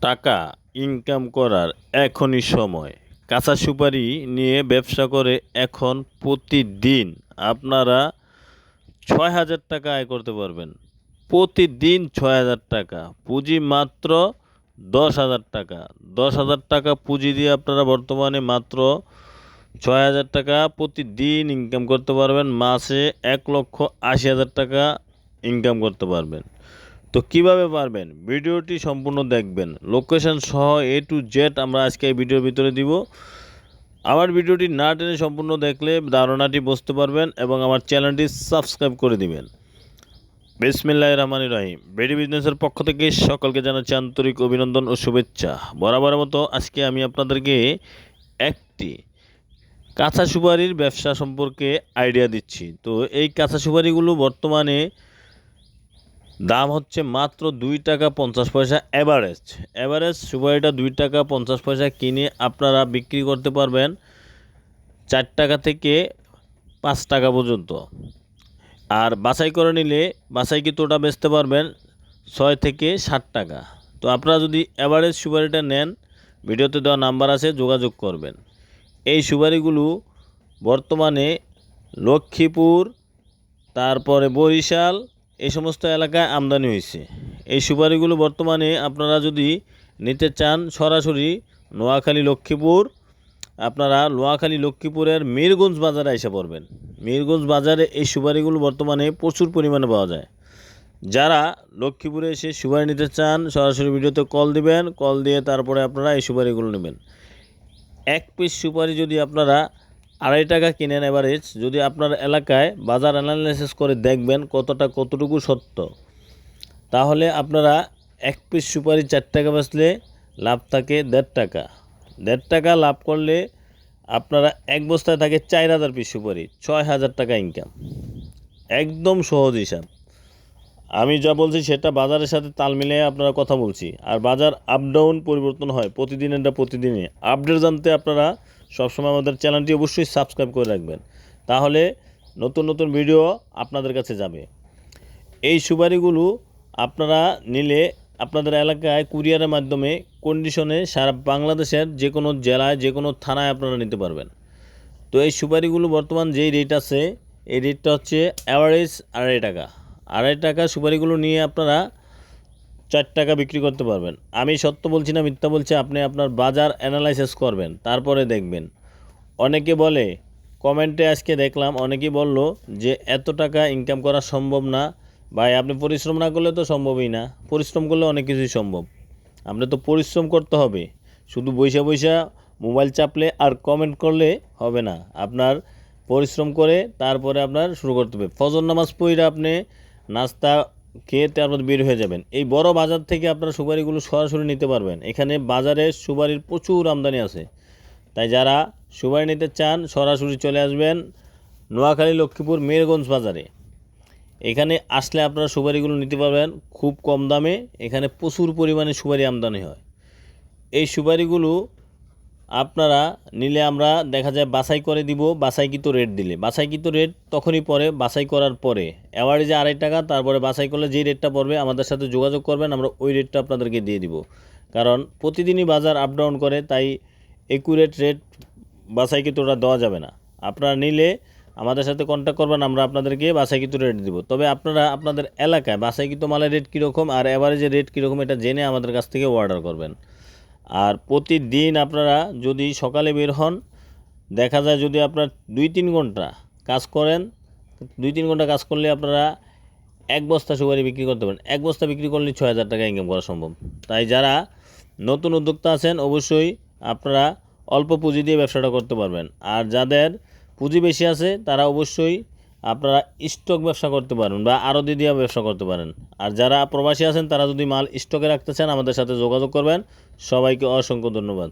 টাকা ইনকাম করার এখনই সময়। কাঁচা সুপারি নিয়ে ব্যবসা করে এখন প্রতিদিন আপনারা ছয় হাজার টাকা আয় করতে পারবেন। প্রতিদিন ছয় হাজার টাকা, পুঁজি মাত্র দশ হাজার টাকা। দশ হাজার টাকা পুঁজি দিয়ে আপনারা বর্তমানে মাত্র ছয় হাজার টাকা প্রতিদিন ইনকাম করতে পারবেন। মাসে এক লক্ষ আশি হাজার টাকা ইনকাম করতে পারবেন। তো কীভাবে পারবেন? ভিডিওটি সম্পূর্ণ দেখবেন। লোকেশন সহ এ টু জেড আমরা আজকে এই ভিডিওর ভিতরে দিব। আমার ভিডিওটি না টেনে সম্পূর্ণ দেখলে ধারণাটি বুঝতে পারবেন এবং আমার চ্যানেলটি সাবস্ক্রাইব করে দিবেন। বিসমিল্লাহ রহমান রাহিম। বেডি বিজনেসের পক্ষ থেকে সকলকে জানাচ্ছি আন্তরিক অভিনন্দন ও শুভেচ্ছা। বরাবরের মতো আজকে আমি আপনাদেরকে একটি কাঁচা সুপারির ব্যবসা সম্পর্কে আইডিয়া দিচ্ছি। তো এই কাঁচা সুপারিগুলো বর্তমানে দাম হচ্ছে মাত্র দুই টাকা পঞ্চাশ পয়সা অ্যাভারেজ অ্যাভারেজ সুপারিটা দুই টাকা পঞ্চাশ পয়সা কিনে আপনারা বিক্রি করতে পারবেন চার টাকা থেকে পাঁচ টাকা পর্যন্ত। আর বাছাই করে নিলে বাছাই কিতোটা বেচতে পারবেন ছয় থেকে ষাট টাকা। তো আপনারা যদি অ্যাভারেজ সুপারিটা নেন, ভিডিওতে দেওয়া নাম্বার আছে, যোগাযোগ করবেন। এই সুপারিগুলো বর্তমানে লক্ষ্মীপুর, তারপরে বরিশাল এই সমস্ত এলাকায় আমদানি হয়েছে। এই সুপারিগুলো বর্তমানে আপনারা যদি নিতে চান সরাসরি নোয়াখালী লক্ষ্মীপুর, আপনারা নোয়াখালী লক্ষ্মীপুরের মিরগঞ্জ বাজারে এসে পড়বেন। মিরগঞ্জ বাজারে এই সুপারিগুলো বর্তমানে প্রচুর পরিমাণে পাওয়া যায়। যারা লক্ষ্মীপুরে এসে সুপারি নিতে চান, সরাসরি ভিডিওতে কল দিবেন, কল দিয়ে তারপরে আপনারা এই সুপারিগুলো নেবেন। এক পিস সুপারি যদি আপনারা আড়াই টাকা কিনেন এভারেজ যদি আপনার এলাকায় বাজার অ্যানালাইসিস করে দেখবেন কতটা, কতটুকু সত্য, তাহলে আপনারা এক পিস সুপারি চার টাকা বেচলে লাভ থাকে দেড় টাকা। দেড় টাকা লাভ করলে আপনারা এক বস্তায় থাকে চার হাজার পিস সুপারি, ছয় হাজার টাকা ইনকাম একদম সহজ হিসাব। আমি যা বলছি সেটা বাজারের সাথে তাল মিলিয়ে আপনারা কথা বলছি। আর বাজার আপ ডাউন পরিবর্তন হয় প্রতিদিনেরটা প্রতিদিনে আপডেট জানতে আপনারা সবসময় আমাদের চ্যানেলটি অবশ্যই সাবস্ক্রাইব করে রাখবেন। তাহলে নতুন নতুন ভিডিও আপনাদের কাছে যাবে। এই সুপারিগুলো আপনারা নিলে আপনাদের এলাকায় কুরিয়ারের মাধ্যমে কন্ডিশনে সারা বাংলাদেশের যে কোনো জেলায়, যে কোনো থানায় আপনারা নিতে পারবেন। তো এই সুপারিগুলো বর্তমান যেই রেট আছে, এই রেটটা হচ্ছে অ্যাভারেজ আড়াই টাকা। আড়াই টাকা সুপারিগুলো নিয়ে আপনারা চার টাকা বিক্রি করতে পারবেন। আমি সত্য বলছি না, মিথ্যা বলছি, আপনি আপনার বাজার অ্যানালাইসিস করবেন, তারপরে দেখবেন। অনেকে বলে কমেন্টে আজকে দেখলাম, অনেকেই বলল যে, এত টাকা ইনকাম করা সম্ভব না। ভাই, আপনি পরিশ্রম না করলে তো সম্ভবই না। পরিশ্রম করলে অনেক কিছুই সম্ভব। আপনি তো পরিশ্রম করতে হবে। শুধু বৈশা বৈশা মোবাইল চাপলে আর কমেন্ট করলে হবে না। আপনার পরিশ্রম করে তারপরে আপনার শুরু করতে হবে। ফজর নামাজ পড়ে আপনি নাস্তা খেয়ে তারপর বের হয়ে যাবেন। এই বড় বাজার থেকে আপনারা সুপারিগুলো সরাসরি নিতে পারবেন। এখানে বাজারে সুপারির প্রচুর আমদানি আছে। তাই যারা সুপারি নিতে চান, সরাসরি চলে আসবেন নোয়াখালী, লক্ষ্মীপুর মেরগঞ্জ বাজারে। এখানে আসলে আপনারা সুপারিগুলো নিতে পারবেন খুব কম দামে। এখানে প্রচুর পরিমাণে সুপারি আমদানি হয়। এই সুপারিগুলো আপনারা নিলে আমরা দেখা যায় বাছাই করে দিব বাছাইকৃত রেট দিলে। বাছাইকৃত রেট তখনই পরে বাছাই করার পরে। অ্যাভারেজে আড়াই টাকা, তারপরে বাছাই করলে যেই রেটটা পড়বে আমাদের সাথে যোগাযোগ করবেন, আমরা ওই রেটটা আপনাদেরকে দিয়ে দিব। কারণ প্রতিদিনই বাজার আপ ডাউন করে, তাই একুরেট রেট বাছাইকৃতটা দেওয়া যাবে না। আপনারা নিলে আমাদের সাথে কন্ট্যাক্ট করবেন, আমরা আপনাদেরকে বাছাইকৃত রেট দিব। তবে আপনারা আপনাদের এলাকায় বাছাইকৃত মালের রেট কীরকম, আর অ্যাভারেজের রেট কীরকম, এটা জেনে আমাদের কাছ থেকে অর্ডার করবেন। আর প্রতিদিন আপনারা যদি সকালে বের হন, দেখা যায় যদি আপনার দুই তিন ঘণ্টা কাজ করেন দুই তিন ঘণ্টা কাজ করলে আপনারা এক বস্তা সুপারি বিক্রি করতে পারেন। এক বস্তা বিক্রি করলে ছয় হাজার টাকা ইনকাম করা সম্ভব। তাই যারা নতুন উদ্যোক্তা আছেন, অবশ্যই আপনারা অল্প পুঁজি দিয়ে ব্যবসাটা করতে পারবেন। আর যাদের পুঁজি বেশি আছে, তারা অবশ্যই আপনারা স্টক ব্যবসা করতে পারেন বা আরও দিয়ে ব্যবসা করতে পারেন। আর যারা প্রবাসী আছেন, তারা যদি মাল স্টকে রাখতে চান, আমাদের সাথে যোগাযোগ করবেন। সবাইকে অসংখ্য ধন্যবাদ।